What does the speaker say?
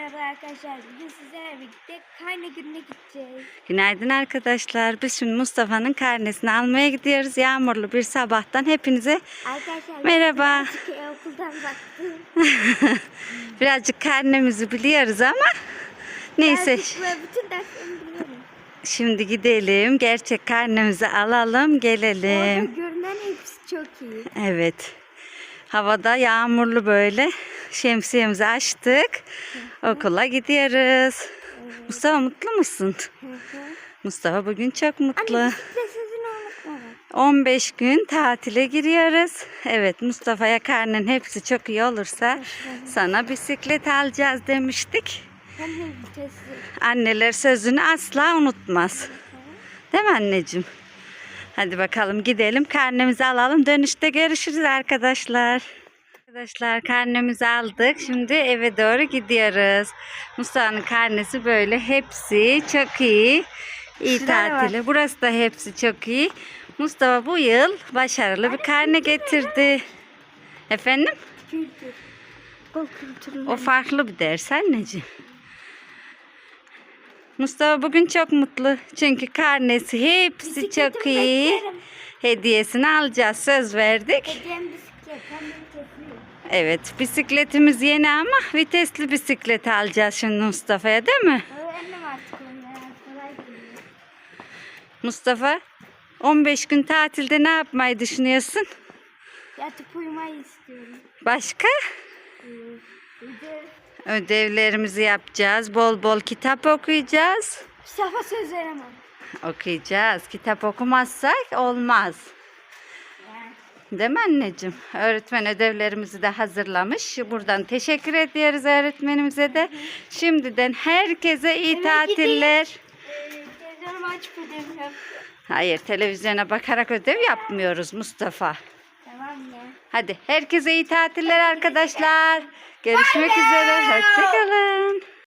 merhaba arkadaşlar. Bugün sizlerle birlikte kayna gününe gideceğiz. Günaydın arkadaşlar. Biz şimdi Mustafa'nın karnesini almaya gidiyoruz. Yağmurlu bir sabahtan hepinize Arkadaşlar Merhaba. birazcık okuldan baktım. birazcık karnemizi biliyoruz ama neyse bütün derslerimi biliyorum. şimdi gidelim. Gerçek karnemizi alalım Orada gelelim. görünen hepsi çok iyi. Evet. Havada yağmurlu böyle. Şemsiyemizi açtık. Okula gidiyoruz. Mustafa mutlu musun? Mustafa bugün çok mutlu. Anne bisiklet sözünü unutma bak. 15 gün tatile giriyoruz. Evet Mustafa'ya karnın hepsi çok iyi olursa sana bisiklet alacağız demiştik. Vitesi. Anneler sözünü asla unutmaz. Değil mi anneciğim? Hadi bakalım gidelim karnemizi alalım. Dönüşte görüşürüz arkadaşlar. Arkadaşlar karnemizi aldık. Şimdi eve doğru gidiyoruz. Mustafa'nın karnesi böyle hepsi çok iyi. İyi Şurada da var. tatili. Burası da hepsi çok iyi. Mustafa bu yıl başarılı bir karne getirdi. Efendim? Kültür. Kültürlü. O farklı bir ders anneciğim. Mustafa bugün çok mutlu. Çünkü karnesi hepsi çok Bisikletimi iyi. beklerim. Hediyesini alacağız. Söz verdik. Hediyem bisiklet. Evet bisikletimiz yeni ama vitesli bisiklet alacağız şimdi Mustafa'ya değil mi? Öğrendim artık. Mustafa 15 gün tatilde ne yapmayı düşünüyorsun? Yatıp uyumayı istiyorum. Başka? Ee, de Ödevlerimizi yapacağız. Bol bol kitap okuyacağız. Mustafa söz veremem. Okuyacağız. Kitap okumazsak olmaz. Değil mi anneciğim? Öğretmen ödevlerimizi de hazırlamış. Buradan teşekkür ediyoruz öğretmenimize de. Şimdiden herkese iyi tatiller. Ee, Televizyonumu açıp yap. Hayır televizyona bakarak ödev yapmıyoruz Mustafa. Tamam ya. Hadi herkese iyi tatiller arkadaşlar. Görüşmek üzere. Hoşçakalın.